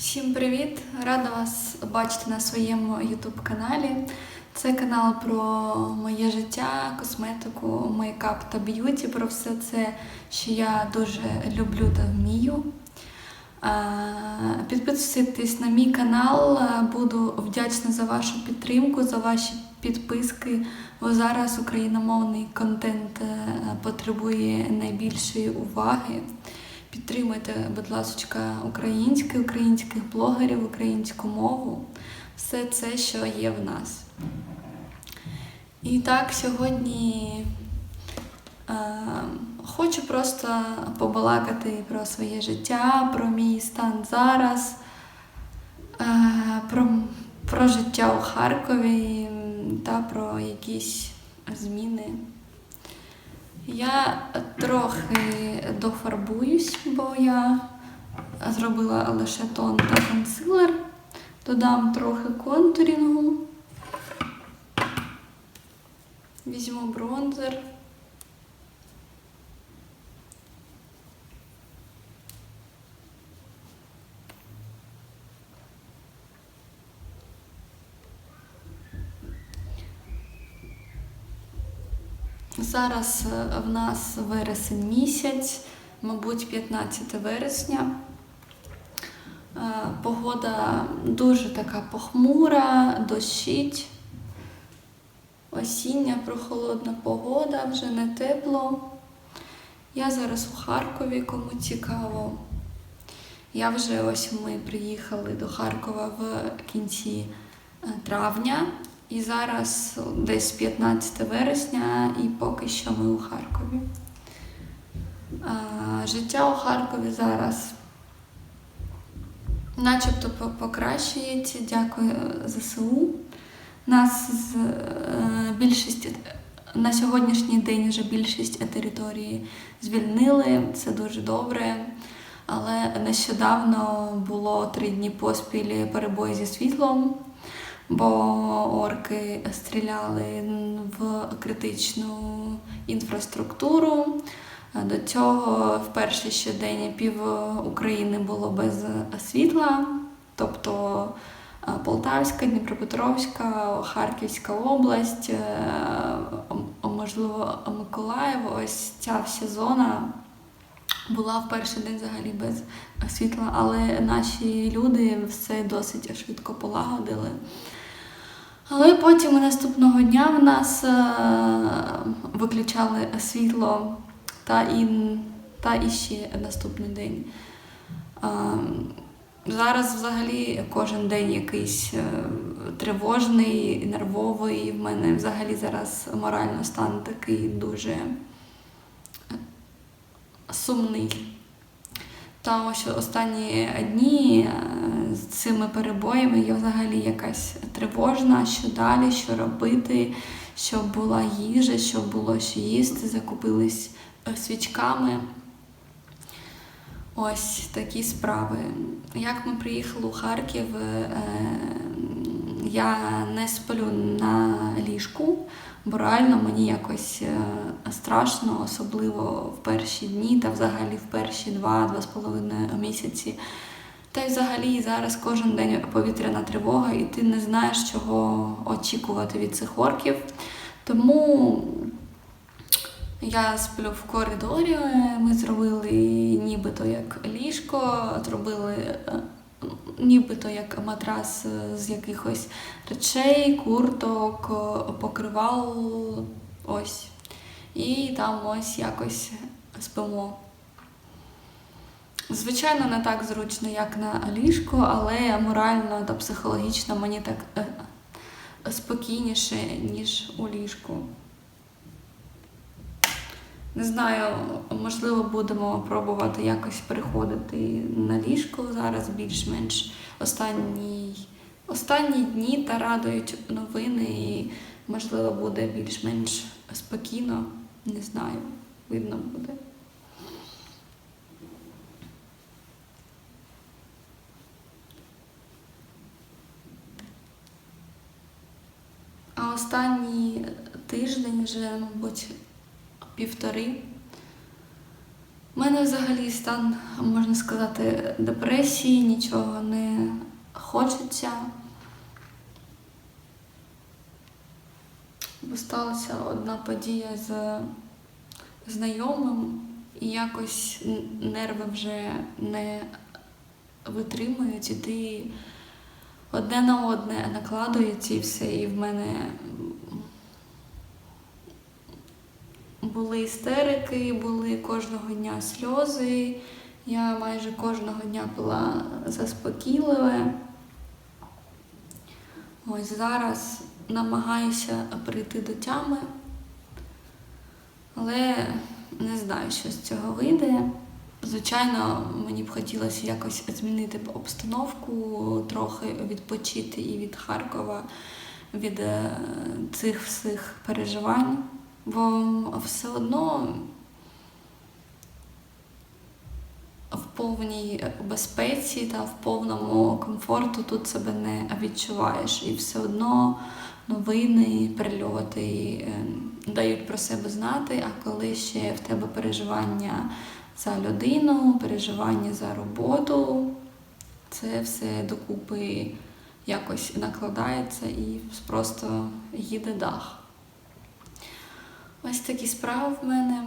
Всім привіт! Рада вас бачити на своєму YouTube каналі. Це канал про моє життя, косметику, мейкап та б'юті, про все це, що я дуже люблю та вмію. Підписуйтесь на мій канал, буду вдячна за вашу підтримку, за ваші підписки. Бо зараз україномовний контент е, потребує найбільшої уваги. Підтримуйте, будь ласка, українське, українських блогерів, українську мову, все це, що є в нас. І так, сьогодні е, хочу просто побалакати про своє життя, про мій стан зараз, е, про, про життя у Харкові та про якісь зміни. Я трохи дофарбуюсь, бо я зробила лише тон та консилер. Додам трохи контурінгу. Візьму бронзер. Зараз е, в нас вересень місяць, мабуть, 15 вересня. Е, Погода дуже така похмура, дощить. Осіння прохолодна погода, вже не тепло. Я зараз у Харкові, кому цікаво. Я вже ось ми приїхали до Харкова в кінці е, травня. І зараз десь 15 вересня, і поки що ми у Харкові. Життя у Харкові зараз начебто покращується, дякую ЗСУ. Нас з е, більшість на сьогоднішній день вже більшість території звільнили, це дуже добре. Але нещодавно було три дні поспіль перебої зі світлом бо орки стріляли в критичну інфраструктуру. До цього в перший ще день пів України було без світла, тобто е, Полтавська, Дніпропетровська, Харківська область, е, можливо, Миколаїв. Ось ця вся зона була в перший день взагалі без світла, але наші люди все досить швидко полагодили. Але потім наступного дня в нас е, виключали світло та і, та і ще наступний день. Е, Зараз взагалі кожен день якийсь е, тривожний, нервовий. В мене взагалі зараз морально стан такий дуже сумний. Та ось останні дні е, з цими перебоями я взагалі якась тривожна, що далі, що робити, щоб була їжа, щоб було що їсти, закупились свічками. Ось такі справи. Як ми приїхали у Харків, е, я не сплю на ліжку, бо реально мені якось е, страшно, особливо в перші дні та взагалі в перші два-два з половиною місяці. Та й взагалі зараз кожен день повітряна тривога, і ти не знаєш, чого очікувати від цих орків. Тому я сплю в коридорі. Ми зробили нібито як ліжко, зробили е, нібито як матрас е, з якихось речей, курток, е, покривал. Ось. І там ось якось спимо. Звичайно, не так зручно, як на ліжку, але морально та психологічно мені так е, спокійніше, ніж у ліжку. Не знаю, можливо, будемо пробувати якось переходити на ліжко зараз більш-менш останні, останні дні та радують новини, і можливо буде більш-менш спокійно. Не знаю, видно буде. А останній тиждень вже, мабуть, півтори. У мене взагалі стан, можна сказати, депресії, нічого не хочеться. Бо сталася одна подія з знайомим, і якось нерви вже не витримують, і ти одне на одне накладується і все. І в мене були істерики, були кожного дня сльози. Я майже кожного дня пила заспокійливе. Ось зараз намагаюся прийти до тями, але не знаю, що з цього вийде. Звичайно, мені б хотілося якось змінити обстановку, трохи відпочити і від Харкова, від е, цих всіх переживань, бо все одно в повній безпеці та в повному комфорту тут себе не відчуваєш. І все одно новини, прильоти е, дають про себе знати, а коли ще в тебе переживання за людину, переживання за роботу, це все докупи якось накладається і просто їде дах. Ось такі справи в мене.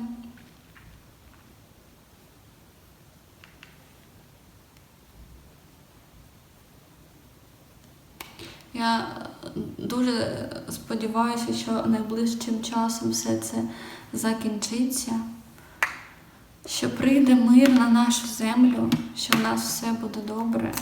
Я дуже сподіваюся, що найближчим часом все це закінчиться, що прийде мир на нашу землю, що в нас все буде добре.